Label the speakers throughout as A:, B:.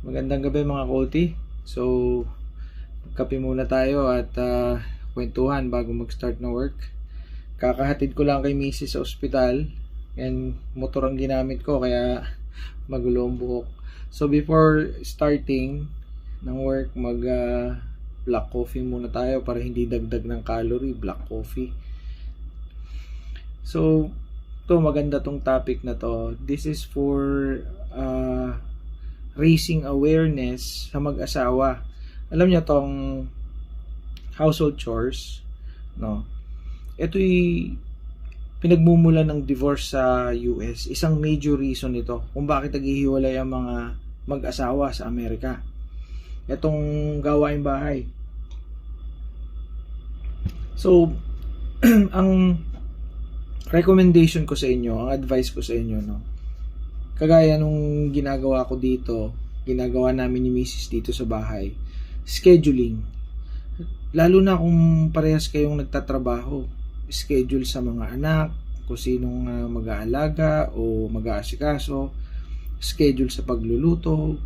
A: Magandang gabi mga koti. So, kape muna tayo at ah, kwentuhan bago mag-start na work. Kakahatid ko lang kay Mrs. sa ospital and motor ang ginamit ko kaya magulo ang buhok. So, before starting ng work, mag ah, black coffee muna tayo para hindi dagdag ng calorie, black coffee. So, to maganda tong topic na to. This is for uh, raising awareness sa mag-asawa. Alam niyo tong household chores, no? Ito'y pinagmumula ng divorce sa US. Isang major reason ito kung bakit naghihiwalay ang mga mag-asawa sa Amerika. Itong gawain bahay. So, ang recommendation ko sa inyo, ang advice ko sa inyo, no? Kagaya nung ginagawa ko dito, ginagawa namin ni Mrs. dito sa bahay, scheduling. Lalo na kung parehas kayong nagtatrabaho, schedule sa mga anak, kung sinong uh, mag-aalaga o mag-aasikaso, schedule sa pagluluto,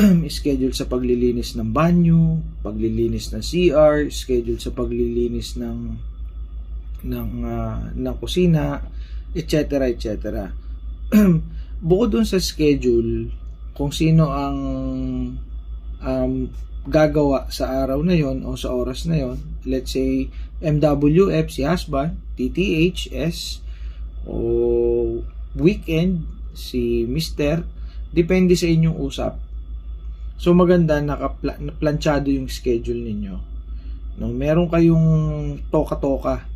A: schedule sa paglilinis ng banyo, paglilinis ng CR, schedule sa paglilinis ng ng uh, ng kusina, etc. etc. Bukod dun sa schedule, kung sino ang um, gagawa sa araw na yon o sa oras na yon, let's say MWF si husband, TTHS o weekend si mister, depende sa inyong usap. So maganda nakaplanchado yung schedule ninyo. No, meron kayong toka-toka.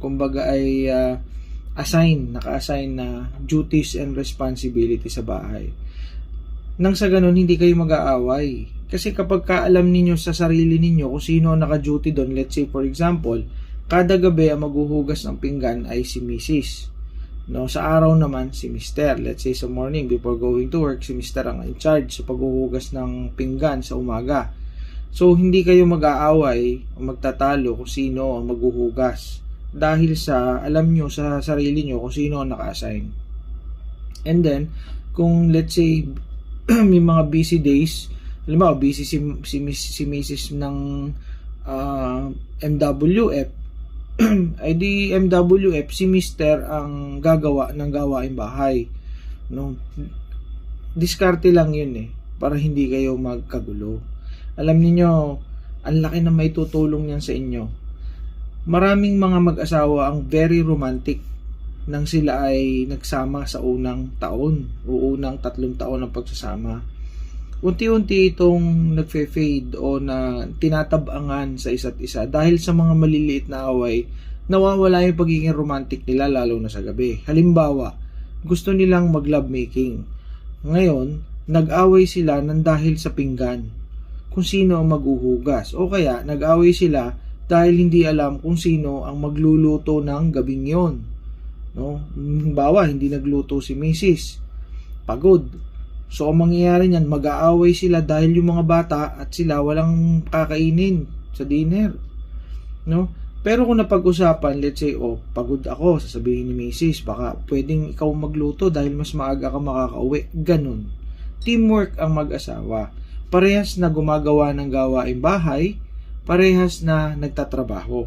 A: Kumbaga ay uh, assign, naka-assign na duties and responsibility sa bahay. Nang sa ganun, hindi kayo mag-aaway. Kasi kapag kaalam ninyo sa sarili ninyo kung sino ang naka-duty doon, let's say for example, kada gabi ang maghuhugas ng pinggan ay si Mrs. No, sa araw naman si Mr. Let's say sa morning before going to work, si Mr. ang in charge sa paghuhugas ng pinggan sa umaga. So hindi kayo mag-aaway o magtatalo kung sino ang maghuhugas dahil sa alam nyo sa sarili nyo kung sino ang naka-assign. And then, kung let's say may mga busy days, alam mo, busy si, si, si Mrs. ng uh, MWF, ay di MWF, si Mr. ang gagawa ng gawain bahay. No? Diskarte lang yun eh, para hindi kayo magkagulo. Alam niyo ang laki na may tutulong yan sa inyo Maraming mga mag-asawa ang very romantic nang sila ay nagsama sa unang taon o unang tatlong taon ng pagsasama. Unti-unti itong nagfe-fade o na tinatabangan sa isa't isa dahil sa mga maliliit na away, nawawala yung pagiging romantic nila lalo na sa gabi. Halimbawa, gusto nilang mag-love making. Ngayon, nag-away sila nang dahil sa pinggan kung sino ang maghuhugas o kaya nag-away sila dahil hindi alam kung sino ang magluluto ng gabing yon. No? Bawa, hindi nagluto si Mrs. Pagod. So, ang mangyayari niyan, mag-aaway sila dahil yung mga bata at sila walang kakainin sa dinner. No? Pero kung napag-usapan, let's say, oh, pagod ako, sasabihin ni Mrs. Baka pwedeng ikaw magluto dahil mas maaga ka makakauwi. Ganun. Teamwork ang mag-asawa. Parehas na gumagawa ng gawaing bahay, parehas na nagtatrabaho.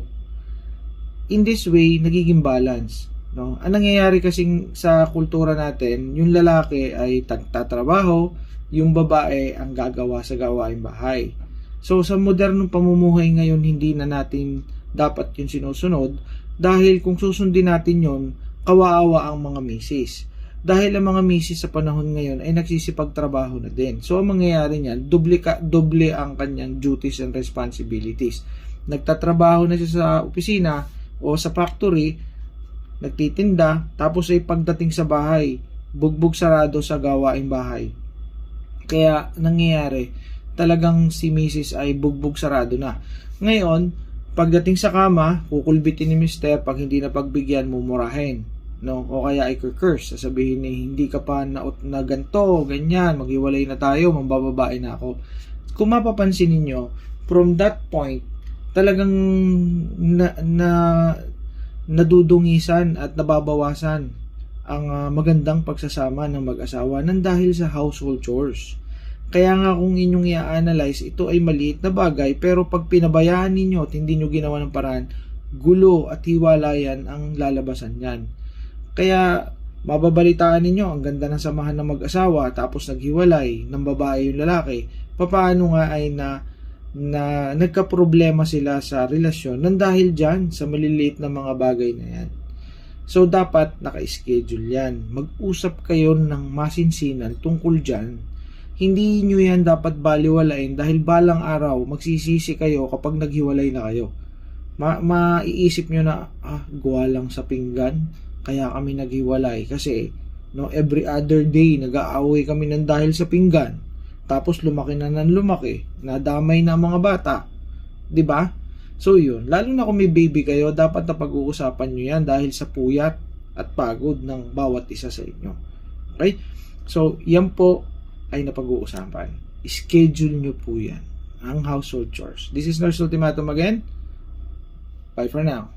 A: In this way, nagiging balance. No? Ang nangyayari kasing sa kultura natin, yung lalaki ay tagtatrabaho, yung babae ang gagawa sa gawain bahay. So sa modernong pamumuhay ngayon, hindi na natin dapat yung sinusunod dahil kung susundin natin yon kawaawa ang mga misis dahil ang mga misis sa panahon ngayon ay nagsisipagtrabaho na din. So, ang mangyayari niyan, doble, ka, doble ang kanyang duties and responsibilities. Nagtatrabaho na siya sa opisina o sa factory, nagtitinda, tapos ay pagdating sa bahay, bugbog sarado sa gawaing bahay. Kaya, nangyayari, talagang si misis ay bugbog sarado na. Ngayon, pagdating sa kama, kukulbitin ni mister pag hindi na pagbigyan, mumurahin no? O kaya ay curse sasabihin ni hindi ka pa na, na ganto ganyan maghiwalay na tayo mambababae na ako. Kung mapapansin niyo from that point talagang na, na nadudungisan at nababawasan ang uh, magandang pagsasama ng mag-asawa nang dahil sa household chores. Kaya nga kung inyong i-analyze, ito ay maliit na bagay, pero pag pinabayaan ninyo at hindi nyo ginawa ng paraan, gulo at hiwalayan ang lalabasan yan. Kaya mababalitaan ninyo, ang ganda ng samahan ng mag-asawa, tapos naghiwalay ng babae yung lalaki, papaano nga ay na na nagka-problema sila sa relasyon nang dahil dyan sa maliliit na mga bagay na yan. So, dapat naka-schedule yan. Mag-usap kayo ng masinsinan tungkol dyan. Hindi nyo yan dapat baliwalain dahil balang araw magsisisi kayo kapag naghiwalay na kayo. Ma maiisip nyo na, ah, gawa lang sa pinggan, kaya kami naghiwalay. Kasi, no, every other day, nag-aaway kami ng dahil sa pinggan. Tapos lumaki na ng lumaki, nadamay na mga bata. 'Di ba? So yun, lalo na kung may baby kayo, dapat na pag-uusapan nyo yan dahil sa puyat at pagod ng bawat isa sa inyo. Okay? So, yan po ay napag-uusapan. Schedule nyo po yan ang household chores. This is Nurse Ultimatum again. Bye for now.